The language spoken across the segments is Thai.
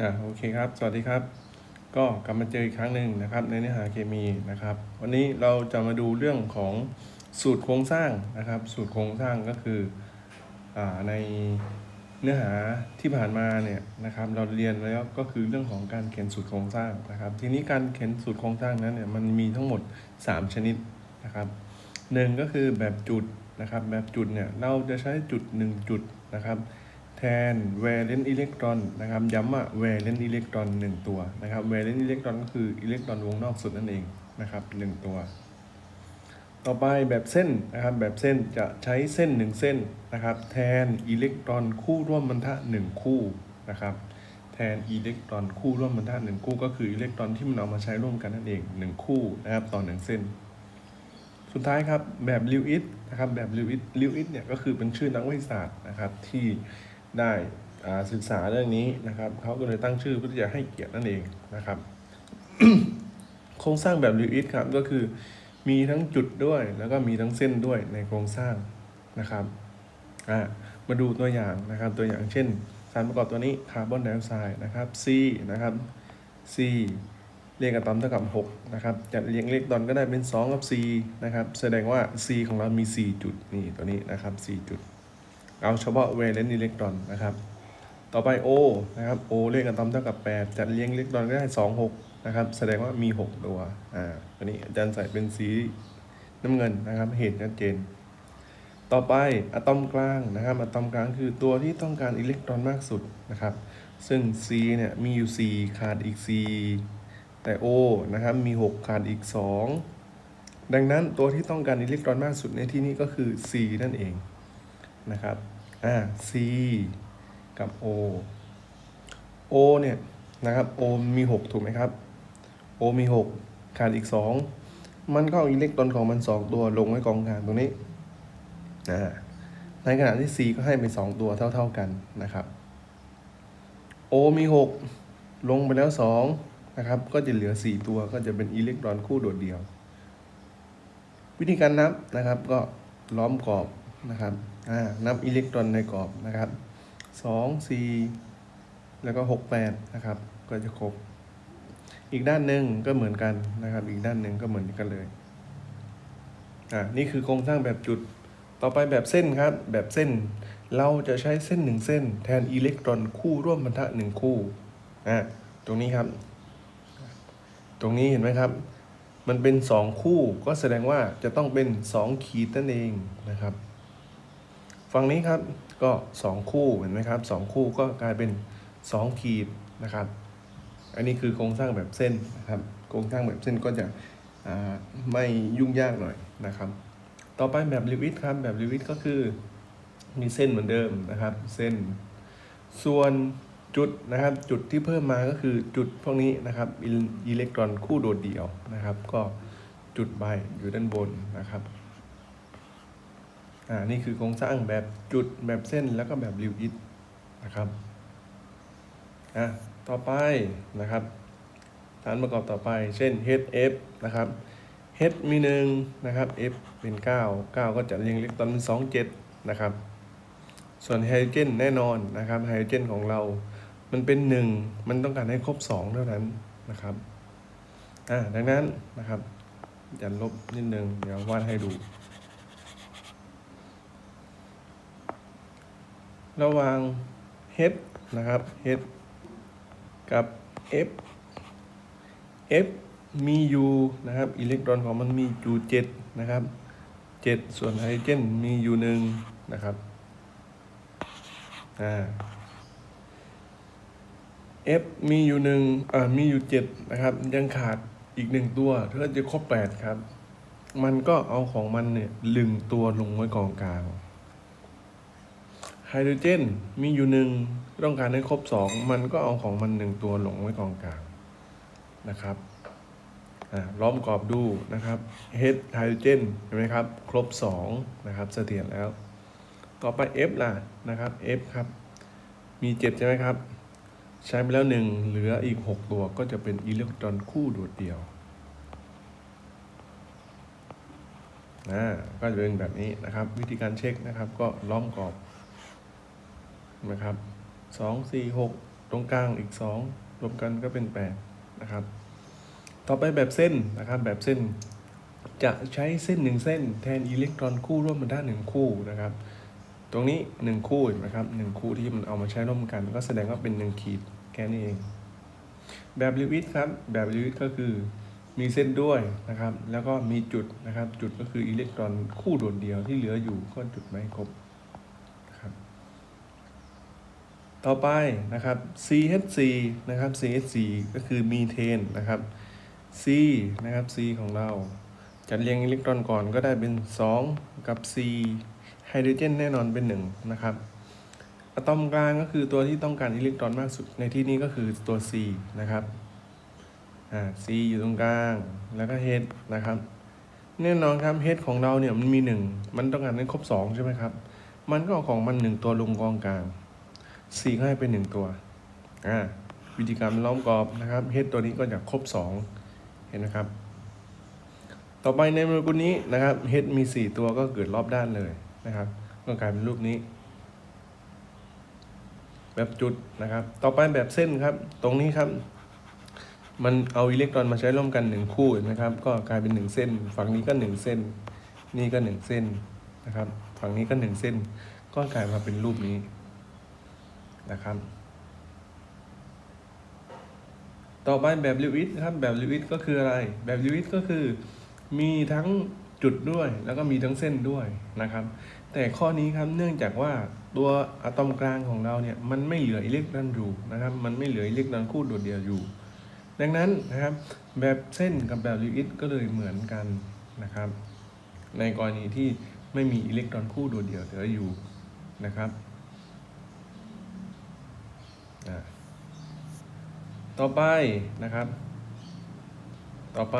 อ่าโอเคครับ สวัสดีครับ ก็กลับมาเจออีกครั้งหนึ่งนะครับ ในเนื้อหาเคมีนะครับ วันนี้เราจะมาดูเรื่องของสูตรโครงสร้างนะครับ สูตรโครงสร้างก็คืออ่าในเนื้อหาที่ผ่านมาเนี่ยนะครับเราเรียนแล้วก็คือเรื่องของการเขียนสูตรโครงสร้างนะครับ ทีนี้การเขียนสูตรโครงสร้างนั้นเนี่ยมันมีทั้งหมด 3 ชนิดนะครับหนึ่งก็คือแบบจุดนะครับ แบบจุดเนี่ยเราจะใช้จุด 1 จุดนะครับ แทน valence electron นะครับ ย้ำว่า valence electron 1 ตัวนะครับ valence electron ก็คืออิเล็กตรอนวงนอกสุดนั่นเองนะครับ 1 ตัว ต่อไปแบบเส้นนะครับแบบเส้นจะใช้เส้น 1 เส้นนะครับ แทนอิเล็กตรอนคู่ร่วมบรรทัด1คู่นะครับ แทนอิเล็กตรอนคู่ร่วมบรรทัด1คู่ ก็คืออิเล็กตรอนที่มันเอามาใช้ร่วมกันนั่นเอง 1 คู่นะครับต่อ 1 เส้น สุดท้ายครับแบบลิวอิสนะครับแบบลิวอิสลิวอิสเนี่ยก็คือเป็นชื่อนักวิทยาศาสตร์นะครับที่ ได้อ่าศึกษาเรื่องนี้นะครับเขาก็เลยตั้งชื่อเพื่อที่จะให้เกียรตินั่นเองนะครับโครงสร้างแบบลิวอิสครับก็คือมีทั้งจุดด้วยแล้วก็มีทั้งเส้นด้วยในโครงสร้างนะครับมาดูตัวอย่างนะครับ ตัวอย่างเช่น สารประกอบตัวนี้คาร์บอนไดออกไซด์นะครับ C นะครับ C เรียงอะตอมเท่ากับ6นะครับจัดเรียงเลขตอนก็ได้เป็น 2 กับ C นะครับ แสดงว่า C ของเรามี 4 จุดนี่ตัวนี้นะครับ 4 จุด เอาเฉพาะเวเลนอิเล็กตรอนนะครับ ต่อไป O นะครับ O เลขอะตอมเท่ากับ 8 จัดเรียงอิเล็กตรอนก็ได้ 2 6 นะครับ แสดงว่ามี 6 ตัวอ่าตัวนี้อาจารย์ใส่เป็นสีน้ำเงินนะครับ เห็นชัดเจน ต่อไปอะตอมกลางนะครับอะตอมกลางคือตัวที่ต้องการอิเล็กตรอนมากสุดนะครับ ซึ่ง C เนี่ยมีอยู่ 4 ขาดอีก 4 แต่ O นะครับมี 6 ขาดอีก 2 ดังนั้นตัวที่ต้องการอิเล็กตรอนมากสุดในที่นี้ก็คือ C นั่นเอง นะครับอ่า C กับ O O เนี่ยนะครับ O มี 6 ถูกไหมครับ O มี 6 ขาดอีก 2 มันก็เอาอิเล็กตรอนของมัน 2 ตัวลงไว้กองกลางตรงนี้อ่าในขณะที่ C ก็ให้ไป 2 ตัวเท่า ๆกันนะครับ O มี 6 ลงไปแล้ว 2 นะครับ ก็จะเหลือ 4 ตัวก็จะเป็นอิเล็กตรอนคู่โดดเดี่ยว วิธีการนับนะครับก็ล้อมกรอบ นะครับอ่านับอิเล็กตรอนในกรอบนะครับสองสี่แล้วก็หกแปดนะครับ ก็จะครบ อีกด้านหนึ่งก็เหมือนกันนะครับ อีกด้านหนึ่งก็เหมือนกันเลยอ่านี่คือโครงสร้างแบบจุดต่อไปแบบเส้นครับ แบบเส้นเราจะใช้เส้นหนึ่งเส้น แทนอิเล็กตรอนคู่ร่วมบรรทัดหนึ่งคู่อ่าตรงนี้ครับ ตรงนี้เห็นไหมครับ มันเป็น 2 คู่ก็แสดงว่าจะต้องเป็น 2 ขีดนั่นเองนะครับ ฝั่งนี้ครับก็ 2 คู่เห็นไหมครับ 2 คู่ก็กลายเป็น 2 ขีดนะครับ อันนี้คือโครงสร้างแบบเส้นนะครับ โครงสร้างแบบเส้นก็จะไม่ยุ่งยากหน่อยนะครับ ต่อไปแบบลิวิตครับ แบบลิวิตก็คือมีเส้นเหมือนเดิมนะครับ เส้น ส่วนจุดนะครับ จุดที่เพิ่มมาก็คือจุดพวกนี้นะครับอิเล็กตรอนคู่โดดเดี่ยวนะครับ ก็จุดใบอยู่ด้านบนนะครับ อ่านี่คือโครงสร้างแบบจุดแบบเส้นแล้วก็แบบริวอิทนะครับอะต่อไปนะครับฐานประกอบต่อไป เช่น HF นะครับ H มีหนึ่งนะครับ F เป็น 9 9 ก็จะเรียงอิเล็กตอนเป็น2 7นะครับ ส่วนไฮโดรเจนแน่นอนนะครับไฮโดรเจนของเรา มันเป็นหนึ่งมันต้องการให้ครบสองเท่านั้นนะครับอ่าดังนั้นนะครับย่าลบนิดนึงเดี๋ยววาดให้ดู ระหว่าง H นะครับ H กับ F F มีอยู่นะครับ อิเล็กตรอนของมันมีอยู่7นะครับ 7 ส่วนไฮโดรเจนมีอยู่หนึ่งนะครับ อ่า F มีอยู่หนึ่งอ่า มีอยู่เจ็ดนะครับ ยังขาดอีกหนึ่งตัวถ้าจะครบแปดครับ มันก็เอาของมันเนี่ยลึงตัวลงไว้กองกลาง ฮโดรเจนมีอยู่หนึ่งต้องการให้ครบสองมันก็เอาของมันหนึ่งตัวลงไว้กองกลางนะครับอ่าล้อมกรอบดูนะครับเฮดไฮโดรเจนเห็นไหมครับ ครบสองนะครับเสถียรแล้ว ต่อไป F ล่ะนะครับ F ครับ มี7ใช่ไหมครับ ใช้ไปแล้ว 1 เหลืออีก 6 ตัวก็จะเป็นอิเล็กตรอนคู่โดดเดี่ยวนะก็จะเป็นแบบนี้นะครับ วิธีการเช็คนะครับ ก็ล้อมกรอบ นะครับ2 4 6ตรงกลางอีกสองรวมกันก็เป็นแปดนะครับ ต่อไปแบบเส้นนะครับ แบบเส้นจะใช้เส้นหนึ่งเส้นแทนอิเล็กตรอนคู่ร่วมกันด้านหนึ่งคู่นะครับ ตรงนี้หนึ่งคู่เห็นะครับหนึ่งคู่ที่มันเอามาใช้ร่วมกัน ก็แสดงว่าเป็นหนึ่งขีดแค่นี้เอง แบบลิวิตครับ แบบลิวิตก็คือมีเส้นด้วยนะครับ แล้วก็มีจุดนะครับ จุดก็คืออิเล็กตรอนคู่โดดเดียวที่เหลืออยู่ก็จุดไม่ครบ ต่อไปนะครับ CH4 นะครับ CH4 ก็คือมีเทนนะครับ C นะครับ C ของเรา จัดเรียงอิเล็กตรอนก่อนก็ได้เป็น 2 กับ C ไฮโดรเจนแน่นอนเป็น 1 นะครับ อะตอมกลางก็คือตัวที่ต้องการอิเล็กตรอนมากสุด ในที่นี้ก็คือตัว C นะครับ อ่า C อยู่ตรงกลาง แล้วก็ H นะครับ แน่นอนครับ H ของเราเนี่ยมันมี 1 มันต้องการให้ครบ 2 ใช่ไหมครับ มันก็เอาของมัน 1 ตัวลงกองกลาง C ก็ให้เป็น1ตัวอ่าวิธีการล้อมกรอบนะครับ H ตัวนี้ก็จะครบ2เห็นนะครับ ต่อไปในโมเลกุลนี้นะครับ H มี4ตัวก็เกิดรอบด้านเลยนะครับก็กลายเป็นรูปนี้ แบบจุดนะครับ ต่อไปแบบเส้นครับ ตรงนี้ครับ มันเอาอิเล็กตรอนมาใช้ร่วมกันหนึ่งคู่เห็นไหมครับ ก็กลายเป็นหนึ่งเส้น ฝั่งนี้ก็หนึ่งเส้น นี่ก็หนึ่งเส้นนะครับ ฝั่งนี้ก็หนึ่งเส้น ก็กลายมาเป็นรูปนี้ นะครับ ต่อไปแบบลิวิตครับแบบลิวิตก็คืออะไร แบบลิวิตก็คือ มีทั้งจุดด้วยแล้วก็มีทั้งเส้นด้วยนะครับ แต่ข้อนี้ครับเนื่องจากว่าตัวอะตอมกลางของเราเนี่ยมันไม่เหลืออิเล็กตรอนอยู่นะครับ มันไม่เหลืออิเล็กตรอนคู่โดดเดี่ยวอยู่ ดังนั้นนะครับ แบบเส้นกับแบบลิวิตก็เลยเหมือนกันนะครับ ในกรณีที่ไม่มีอิเล็กตรอนคู่โดดเดี่ยวเหลืออยู่นะครับ ต่อไปนะครับ ต่อไป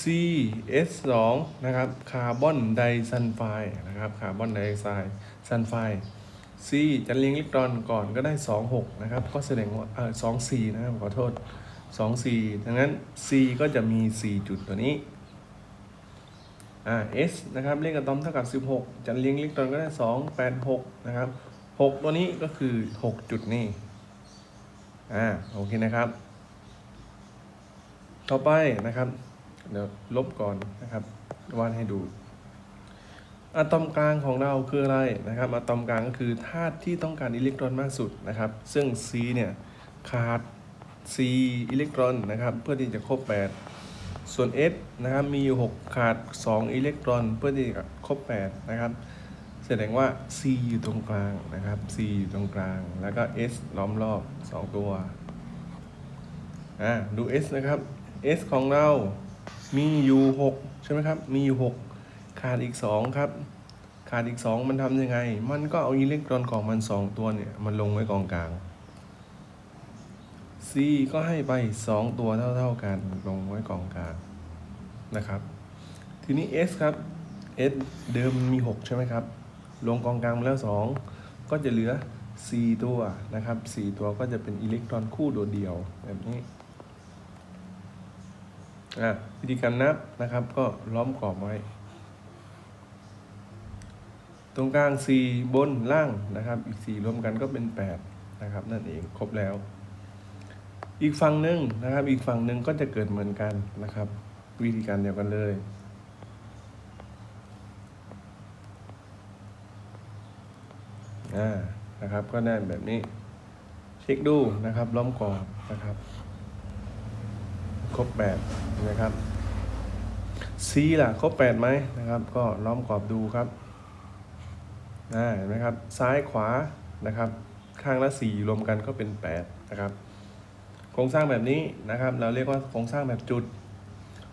CS2 นะครับ คาร์บอนไดซัลไฟด์นะครับ คาร์บอนไดออกไซด์ซัลไฟด์ C จะเรียงอิเล็กตรอนก่อนก็ได้ 26 นะครับ ก็แสดงว่าเออ24 นะครับ ขอโทษ 24 ดังนั้น C ก็จะมี 4 จุดตัวนี้อ่า S นะครับ เลขอะตอมเท่ากับ 16จะเรียงอิเล็กตรอนก็ได้ 2 8 6 นะครับ 6 ตัวนี้ก็คือ 6 จุดนี่ อ่า โอเคนะครับ ต่อไปนะครับ เดี๋ยวลบก่อนนะครับวาดให้ดู อะตอมกลางของเราคืออะไรนะครับ อะตอมกลางก็คือธาตุที่ต้องการอิเล็กตรอนมากสุดนะครับ ซึ่ง C เนี่ยขาด C อิเล็กตรอนนะครับ เพื่อที่จะครบ 8 ส่วน S นะครับ มีอยู่ 6 ขาด 2 อิเล็กตรอน เพื่อที่จะครบ 8 นะครับ ดงว่า C อยู่ตรงกลางนะครับ C อยู่ตรงกลาง แล้วก็ S ล้อมรอบ 2 ตัว อ่า ดู S นะครับ S ของเรา มีอยู่6ใช่ไหมครับ มีอยู่ 6 ขาดอีก 2 ครับ ขาดอีก 2 มันทำยังไง มันก็เอาอิเล็กตรอนของมัน 2 ตัวเนี่ย มันลงไว้กองกลาง C ก็ให้ไป 2 ตัวเท่า ๆกัน ลงไว้กองกลางนะครับ ทีนี้ S ครับ S เดิมมี 6 ใช่ไหมครับ ลงกองกลางมาแล้ว 2 ก็จะเหลือ 4 ตัวนะครับ 4 ตัวก็จะเป็นอิเล็กตรอนคู่โดดเดี่ยวแบบนี้วิธีการนับนะครับก็ล้อมกรอบไว้ ตรงกลาง 4 บนล่างนะครับ อีก 4 รวมกันก็เป็น 8 นะครับ นั่นเองครบแล้ว อีกฝั่งหนึ่งนะครับ อีกฝั่งหนึ่งก็จะเกิดเหมือนกันนะครับ วิธีการเดียวกันเลย อ่านะครับ ก็ได้แบบนี้ เช็คดูนะครับ ล้อมกรอบนะครับ ครบแปดนะครับ C ล่ะครบแปดไหมนะครับ ก็ล้อมกรอบดูครับอ่าเห็นไหมครับ ซ้ายขวานะครับ ข้างละสี่รวมกันก็เป็นแปดนะครับโครงสร้างแบบนี้นะครับ เราเรียกว่าโครงสร้างแบบจุด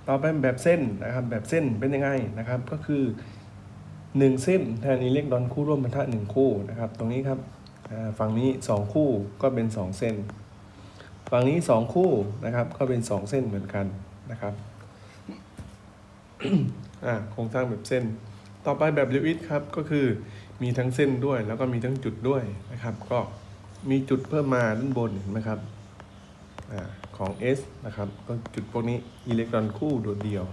ต่อไปแบบเส้นนะครับ แบบเส้นเป็นยังไงนะครับ ก็คือ หนึ่งเส้นแทนอิเล็กตรอนคู่ร่วมบรรทัดหนึ่งคู่นะครับ ตรงนี้ครับฝั่งนี้สองคู่ก็เป็นสองเส้น ฝั่งนี้สองคู่นะครับ ก็เป็นสองเส้นเหมือนกันนะครับโครงสร้างแบบเส้น ต่อไปแบบลิวิตครับก็คือมีทั้งเส้นด้วย แล้วก็มีทั้งจุดด้วยนะครับ ก็มีจุดเพิ่มมาด้านบนเห็นไหมครับอของ S นะครับ ก็จุดพวกนี้อิเล็กตรอนคู่โดดเดี่ยว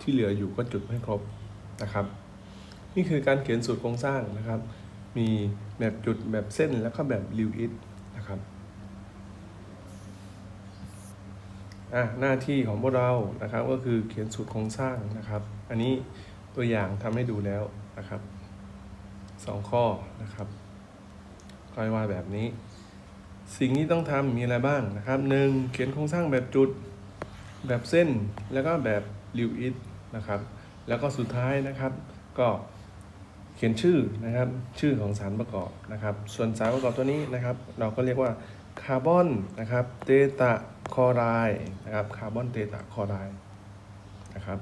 ที่เหลืออยู่ก็จุดไม่ครบนะครับ นี่คือการเขียนสูตรโครงสร้างนะครับ มีแบบจุดแบบเส้นแล้วก็แบบลิวอิตนะครับอะหน้าที่ของพวกเรานะครับก็คือเขียนสูตรโครงสร้างนะครับ อันนี้ตัวอย่างทำให้ดูแล้วนะครับสองข้อนะครับคอยว่าแบบนี้ สิ่งที่ต้องทำมีอะไรบ้างนะครับหนึ่งเขียนโครงสร้างแบบจุดแบบเส้นแล้วก็แบบริวอิทนะครับ แล้วก็สุดท้ายนะครับ ก็ เขียนชื่อนะครับชื่อของสารประกอบนะครับ ส่วนสารประกอบตัวนี้นะครับ เราก็เรียกว่าคาร์บอนนะครับเตตาคอไรนะครับคาร์บอนเตตาคอไรนะครับ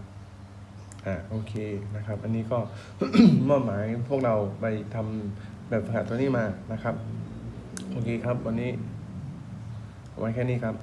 อ่าโอเคนะครับ อันนี้ก็มอบหมายพวกเราไปทำแบบฝึกหัดตัวนี้มานะครับ โอเคครับ วันนี้ไว้แค่นี้ครับ